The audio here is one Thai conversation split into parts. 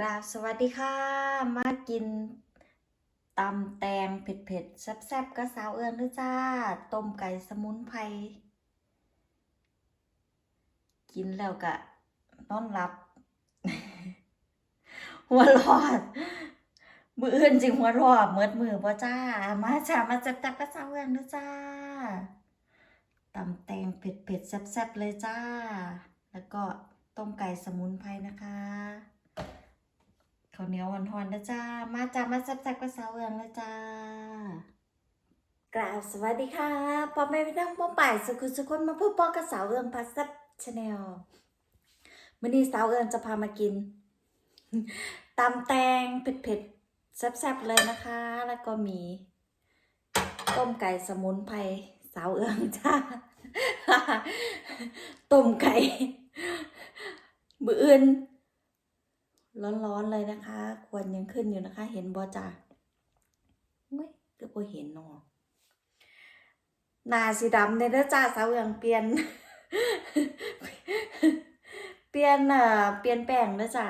กราบสวัสดีค่ะ มากินตำแตงเผ็ดๆแซ่บๆก็สาวเอื้อนด้วยจ้า ต้มไก่สมุนไพร กินแล้วก็นอนหลับ หัวรอด มืออื่นจริงหัวรอดเมิดมือบ่จ้า มาจ้ามาจับจับก็สาวเอื้อนด้วยจ้าตำแตงเผ็ดๆแซ่บๆเลยจ้า แล้วก็ต้มไก่สมุนไพรนะคะ ข้าวเหนียวหวานๆนะจ้า มาจ้ามาแซ่บๆกับสาวเอืองนะจ้ากราบสวัสดีค่ะพ่อแม่พี่น้องป้องป่ายสุขุสุคนมาพูดปอกับสาวเอืองพาซับชาแนลวันนี้สาวเอืองจะพามากินตำแตงเผ็ดๆแซ่บๆเลยนะคะ แล้วก็มี ต้มไก่สมุนไพรสาวเอืองจ้าต้มไก่มืออื่น ร้อนๆเลยนะคะ ควรยังขึ้นอยู่นะคะ เห็นบอจ่าไม่ก็บ่เห็นนอะหนาสีดำเนี่ยเด้อจ้าสาวเอืองเปลี่ยน เปลี่ยนเอ่อเปลี่ยนแปลงเด้อจ้า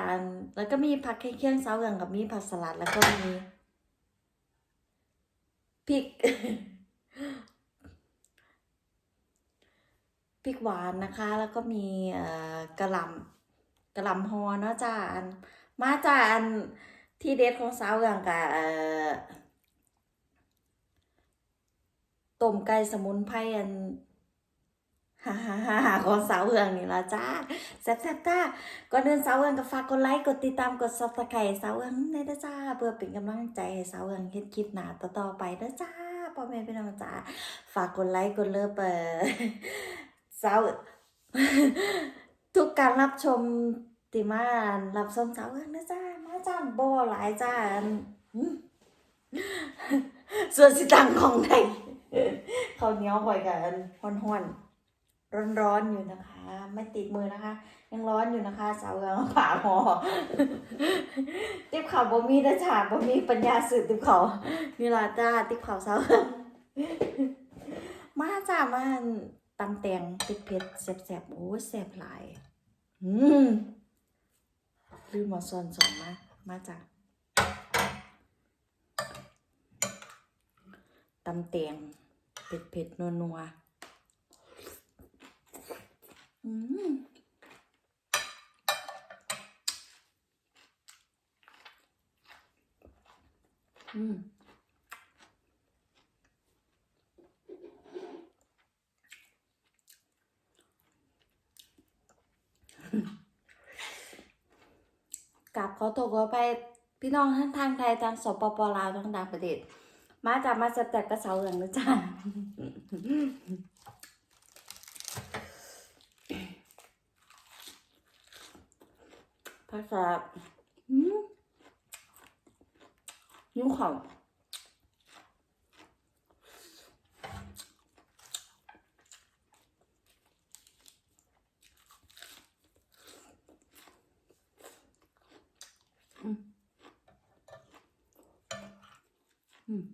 แล้วก็มีผักเคี่ยงสาวเอืองกับมีผักสลัดแล้วก็มีพริกพริกหวานนะคะ แล้วก็มีเอ่อกระหล่ำกระหล่ำฮอเนาะจ้าอัน มาจากอันที่เด็ดของสาวเอืองกับเอ่อต้มไก่สมุนไพรอันฮ่าฮ่าฮ่าฮ่าของสาวเอืองนี่ละจ้าแซ่บแซ่บจ้าก่อนเดินสาวเอืองก็ฝากกดไลค์กดติดตามกดซับสไครต์สาวเอืองได้เด้อจ้า เพื่อเป็นกำลังใจให้สาวเอืองเฮ็ดคลิปหนาต่อๆไปด้จ้าพ่อแม่พี่น้องจ้าฝากกดไลค์กดเลิฟเอ่อสาวทุกการรับชม ติมารับชมสาวเอิ้นนะจ้ามาจ้าบ่หลายจ้านส่วนสิตังของไทยข้าวเหนียวข่อยกับอันฮ้อนร้อนอยู่นะคะ ไม่ติดมือนะคะ ยังร้อนอยู่นะคะ สาวเอิ้นผ่าหอติ๊บข่าวบ่มีนะจ้าบ่มีปัญญาสืบติ๊บเขาวนี่ล่ะจ้าติ๊บข่าวสาวเอิ้นมาจ้ามาตำแตงเผ็ดๆแซ่บๆโอ้ยแซ่บหลายอืม ลืมหมาส่วนสองมา มาจากตำเตียงเผ็ดเผ็ดนัวนัวอืมอืม กับขอโทษขอไปพี่น้องทั้งทางไทยทางสปปลาวทั้งต่างประเทศมาจากมาสแต็กกระเสาเหลืองนะจ้าภาษาอืมยุ่งข่าอืม อืม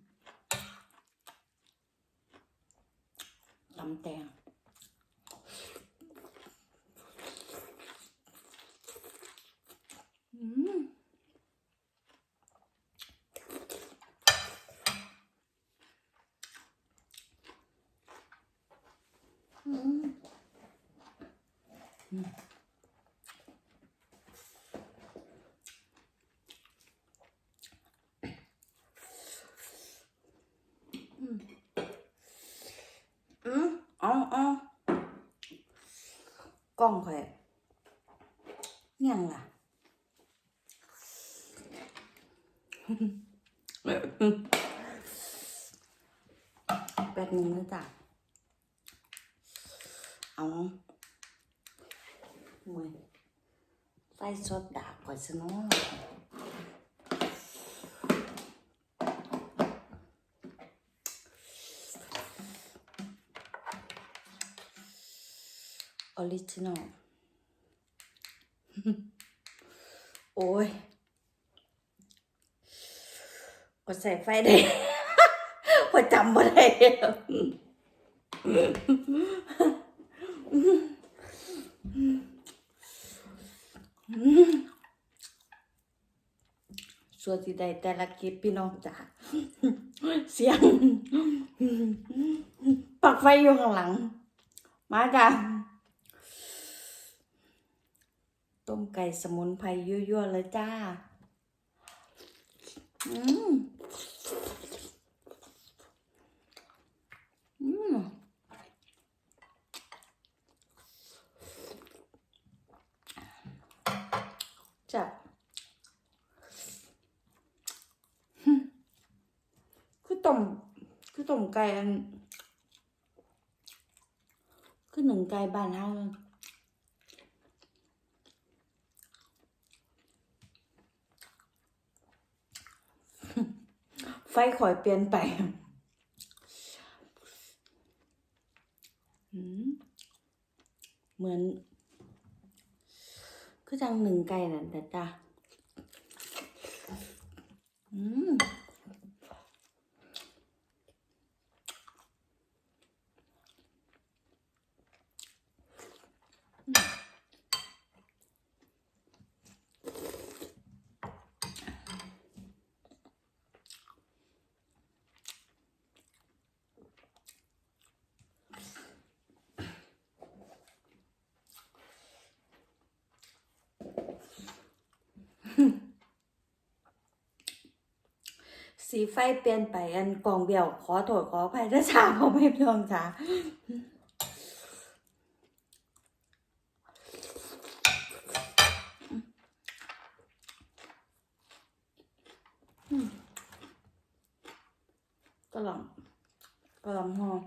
ตำแตงอืม อืมอืมอืมอืมเอาเอาก ล้องข่อยยังล่ะแป๊บนึงนะจ๊ะเอาหมือไฟสดดาบก่อนซะเนาะ ริจินอลโอ้ยกดใส่ไฟได้พอจำบ่ได้อส่วนที่ใดแต่ละคลิปพี่น้องจ้าเสียง ปักไฟอยู่ข้างหลัง มาจ้ะ ต้มไก่สมุนไพรยั่วๆเลยจ้า อืม อืม จับคือต้มคือต้มไก่อัน คือหนึ่งไก่บ้านเฮาเลย ไฟข่อยเปลี่ยนไปเหมือน คือจังหนึ่งไก่นั่นแต่จ้าอืม สีไฟเปลี่ยนไปอันกองเบี้ยวขอโทษขออภัยด้วยจ้าพ่อแม่พี่น้องจ้าอืมกระหล่ำกระหล่ำหออืม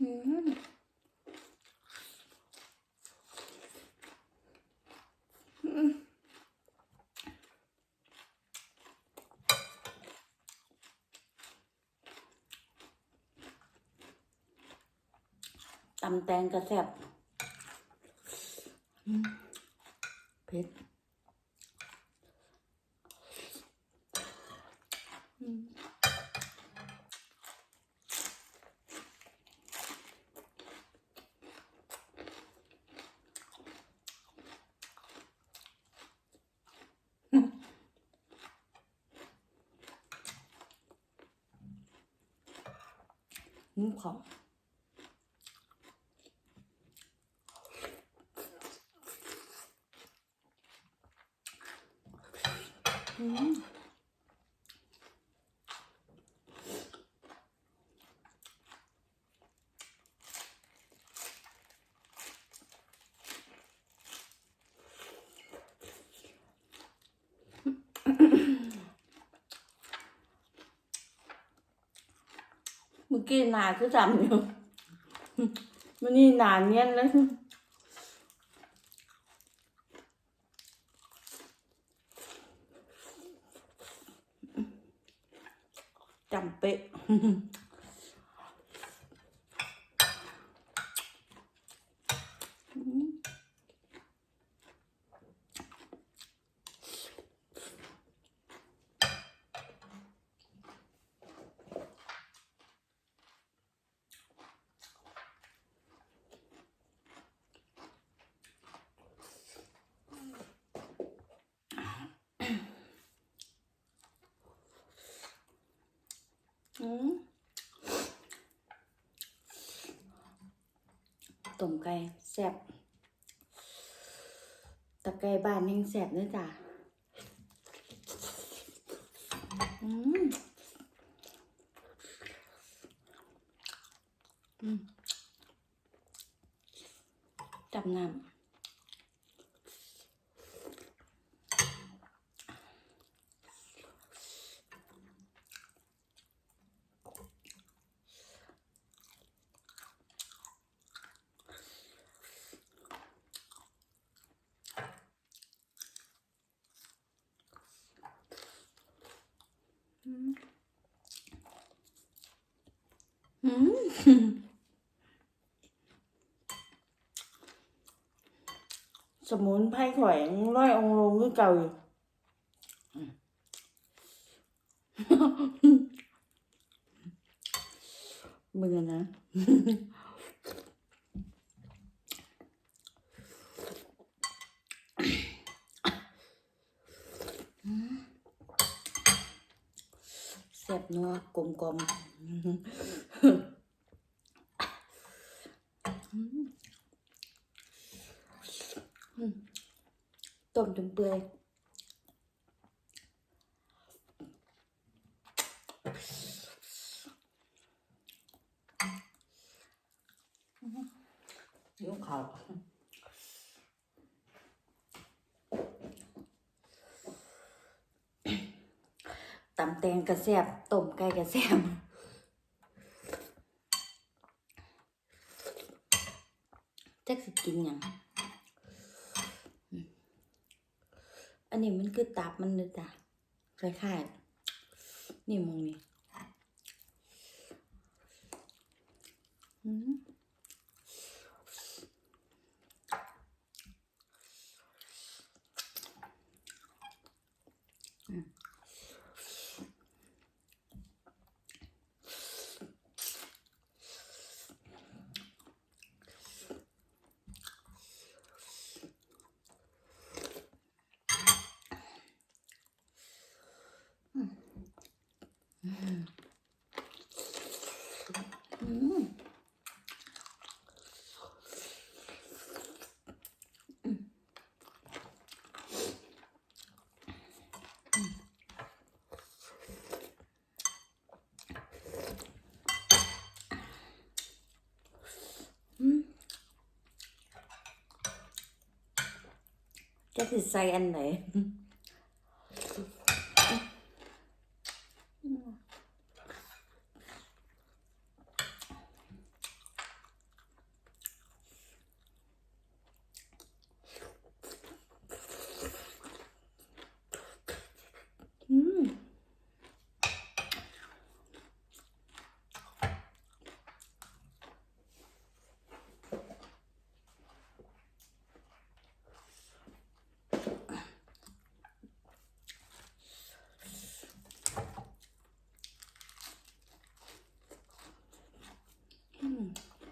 ตำแตงกระแซบเผ็ดม อืม กี้นาคือจำอยู่ มันนี่นานเนี้ยแล้ว จำเป๊ะ อืม ต้มไก่แซ่บตะไก่บ้านแห่งแซ่บเด้อจ้ะอืมอืมจับน้ำอืมอืม สมุนไพรข่อยร้อยองค์ลงคือเก่าอยู่มึงอนะ แซ่บนัวกลมกลมต้มจนเปื่อยยุ่งเขาวตำแตง กระแซบต้มไก่กระแซบจักสิกินยังอันนี้มันคือตับมันเลยจ้ะคล้ายๆนี่มองนี่อืม อืมอืม จะติ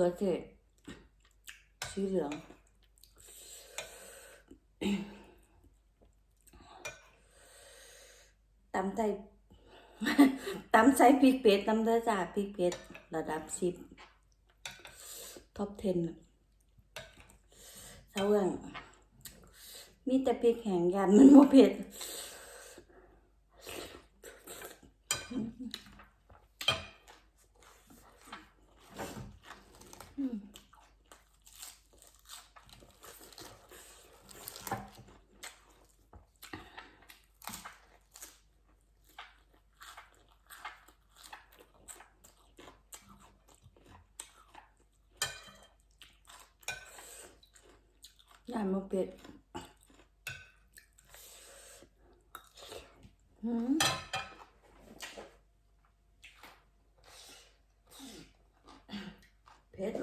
ขือเทศสีเหลือง ตำไทยตำใส่พริกเผ็ดตำเด้อจ้าพริกเผ็ดระดับสิบท็อป 10เสาเอื้องมีแต่พริกแห้งยันมันบ่เผ็ดยานบ่เผ็ดหืมเผ็ด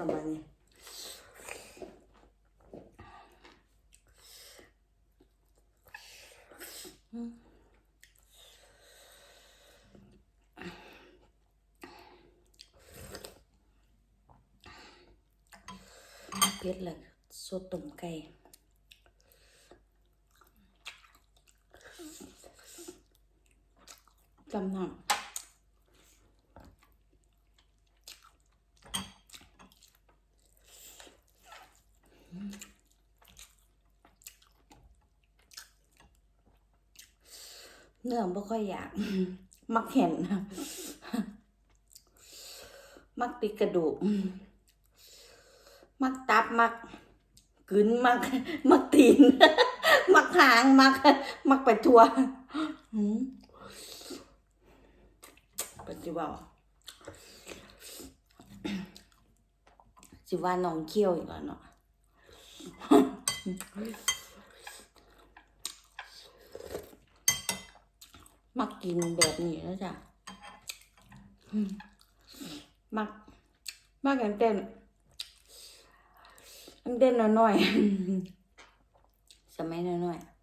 ลงมานี่อืมเผ็ดแล้วสดต้มไก่จำนำ เนื้อบ่ค่อยอยาก มักเห็น มักติดกระดูก มักตับมักกึนมัก มักตีน มักหางมัก มักไปทัวปีว่าสิว่าน้องเคี้ยวอีกแล้วเนาะ มักกินแบบนี้นะจ๊ะมักมักกันเต้นอันเต้นน้อยๆสมัยน้อยๆ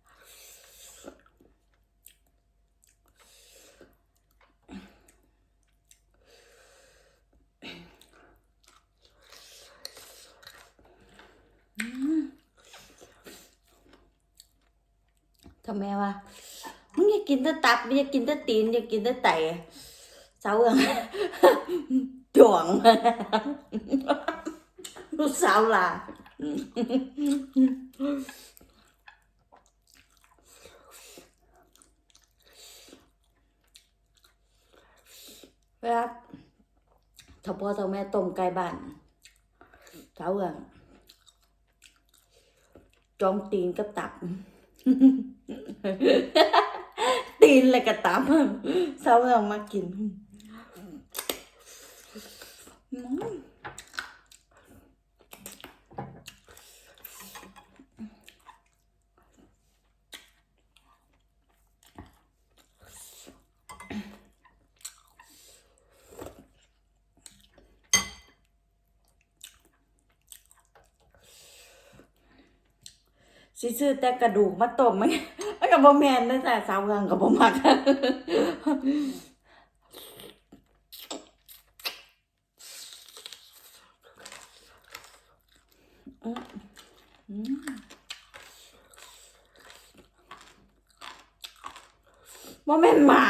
อืม ทำไมวะมึงอยากกินแต่ตับอยากกินแต่ตีนอยากกินแต่ไตเสาเอิงจ่วงลูกสาวล่ะเวลาถ้าพ่อถ้าแม่ต้มไก่บ้านเสาเอิงจองตีนกับตับ ตีนเลยกระตัมเสาเรามากินอืม สิซื้อแต่กระดูกมาต้มมันมันก็บ่แมนนะจ้ะสาวเมืองก็บ่มักอืมอืมแม่นหมา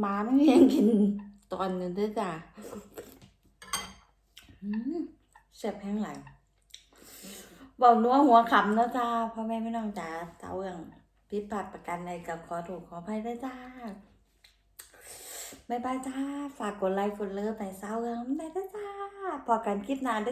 หมาไมันยังกินตอนนึงด้วยจ้ะ เสพแซ่บแห้งไหลบอกนัวหัวขำนะจ้าพ่อแม่ไม่น้องจ้าสาเอืองพิพัดประกันในกับขอถูกขออภัยด้จ้าบายบายจ้า ฝากกดไลค์กดเลิฟในเต้าเอืองได้จ้า พอกันคลิปนานด้